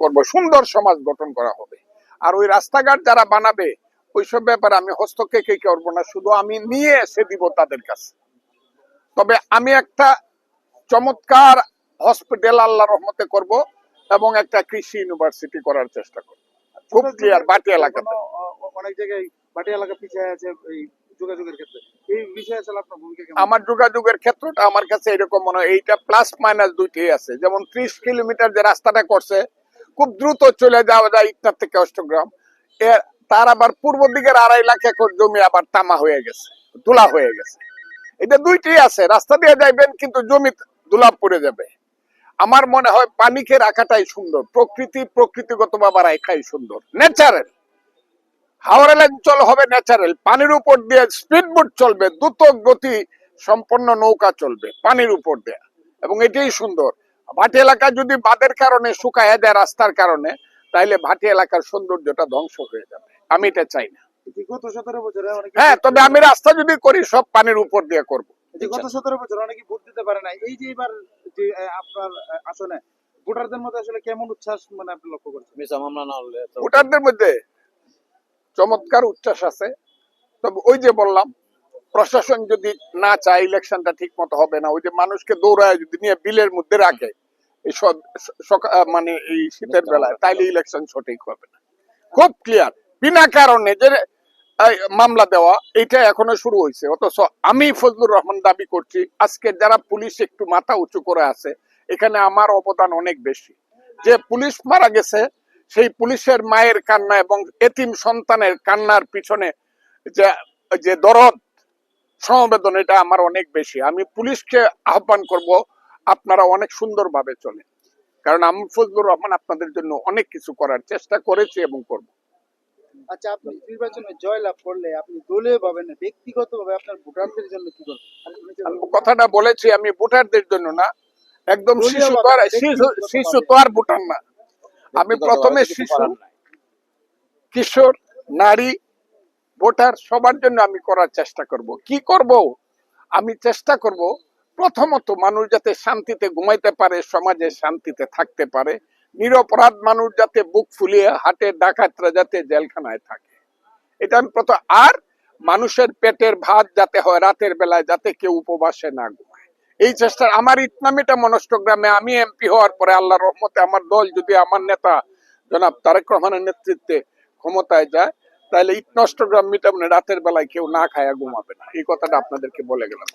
করব সুন্দর সমাজ গঠন করা হবে। আর ওই রাস্তাঘাট যারা বানাবে ওইসব ব্যাপারে আমি হস্তক্ষেপ করব না শুধু আমি নিয়ে এসে দিব তাদের কাছে। তবে আমি একটা চমৎকার হসপিটাল আল্লাহ রহমতে করব এবং একটা কৃষি ইউনিভার্সিটি করার চেষ্টা করব। খুব ক্লিয়ার বাটি এলাকাতে অনেক জায়গায় বাটি এলাকা পিছিয়ে আছে এই যোগাযোগের ক্ষেত্রে। এই বিষয়ে আসলে আপনার ভূমিকা আমার যোগাযোগের ক্ষেত্রটা আমার কাছে এরকম মনে হয় এইটা প্লাস মাইনাস দুইটি আছে। যেমন ত্রিশ কিলোমিটার যে রাস্তাটা করছে খুব দ্রুত চলে যাওয়া যায় ইটনার থেকে অষ্টগ্রাম। এর তার আবার পূর্ব দিকের আড়াই লাখ একর জমি আবার তামা হয়ে গেছে তুলা হয়ে গেছে। এটা দুইটি আছে, রাস্তা দিয়ে যাইবেন কিন্তু জমি দুলাপ পড়ে যাবে। আমার মনে হয় পানিকে রাখাটাই সুন্দর, প্রকৃতি প্রকৃতিগত ভাবে রাখাই সুন্দর। ন্যাচারাল হাওড়া অঞ্চল হবে ন্যাচারাল পানির উপর দিয়ে স্পিড বোট চলবে, দ্রুত গতি সম্পন্ন নৌকা চলবে পানির উপর দিয়ে। এবং এটাই সুন্দর ভাটি এলাকা যদি বাদের কারণে শুকায় দেয় রাস্তার কারণে তাইলে ভাটি এলাকার সৌন্দর্যটা ধ্বংস হয়ে যাবে। আমি এটা চাই না। হ্যাঁ তবে আমি রাস্তা যদি করি সব পানির উপর দিয়ে করব। গত সতেরো বছর অনেকে ভোট দিতে পারে না এই যে এবার যে আপনার আসনে ভোটারদের মধ্যে আসলে কেমন উচ্ছ্বাস মানে আপনি লক্ষ্য করছেন? মিসা মামলা না হলে ভোটারদের মধ্যে চমৎকার উচ্ছ্বাস আছে। তবে ওই যে বললাম প্রশাসন যদি না চায় ইলেকশনটা ঠিক মতো হবে না। ওই যে মানুষকে দৌড়ায় যদি নিয়ে বিলের মধ্যে রাখে সব মানে এই শীতের বেলায় তাইলে ইলেকশন সঠিক হবে না। খুব ক্লিয়ার বিনা কারণে যে মামলা দেওয়া এটা এখনও শুরু হয়েছে অথচ আমি ফজলুর রহমান দাবি করছি আজকে যারা পুলিশ একটু মাথা উঁচু করে আছে এখানে আমার অবদান অনেক বেশি। যে পুলিশ মারা গেছে সেই পুলিশের মায়ের কান্না এবং এতিম সন্তানের কান্নার পিছনে যে যে দরদ সমবেদন এটা আমার অনেক বেশি। আমি পুলিশকে আহ্বান করব আপনারা অনেক সুন্দরভাবে চলে কারণ আমি ফজলুর রহমান আপনাদের জন্য অনেক কিছু করার চেষ্টা করেছি এবং করব। আচ্ছা আপনি নির্বাচনে জয়লাভ করলে আপনি দলীয় ভাবে না ব্যক্তিগত ভাবে আপনার ভোটারদের জন্য কি করবেন? আমি কথাটা বলেছি আমি ভোটারদের জন্য না। একদম শিশু তো আর শিশু ব্যক্তিগতভাবে। তো আর ভোটার না। আমি প্রথমে শিশু কিশোর নারী ভোটার সবার জন্য আমি করার চেষ্টা করব। কি করব? আমি চেষ্টা করব প্রথমত মানুষ যাতে শান্তিতে ঘুমাইতে পারে, সমাজে শান্তিতে থাকতে পারে, নিরপরাধ মানুষ যাতে বুক ফুলিয়ে হাটে ডাকাতরা যাতে জেলখানায় থাকে। এটা আমি প্রথম আর মানুষের পেটের ভাত যাতে হয় রাতের বেলায় যাতে কেউ উপবাসে না ঘুমায়। এই চেষ্টা আমার ইটনামিটা মনষ্টগ্রামে আমি এমপি হওয়ার পরে আল্লাহ রহমতে আমার দল যদি আমার নেতা জনাব তারেক রহমানের নেতৃত্বে ক্ষমতায় যায়, তাহলে ইট নষ্টগ্রাম মিটামনে রাতের বেলায় কেউ না খায়া ঘুমাবে না। এই কথাটা আপনাদেরকে বলে গেলাম।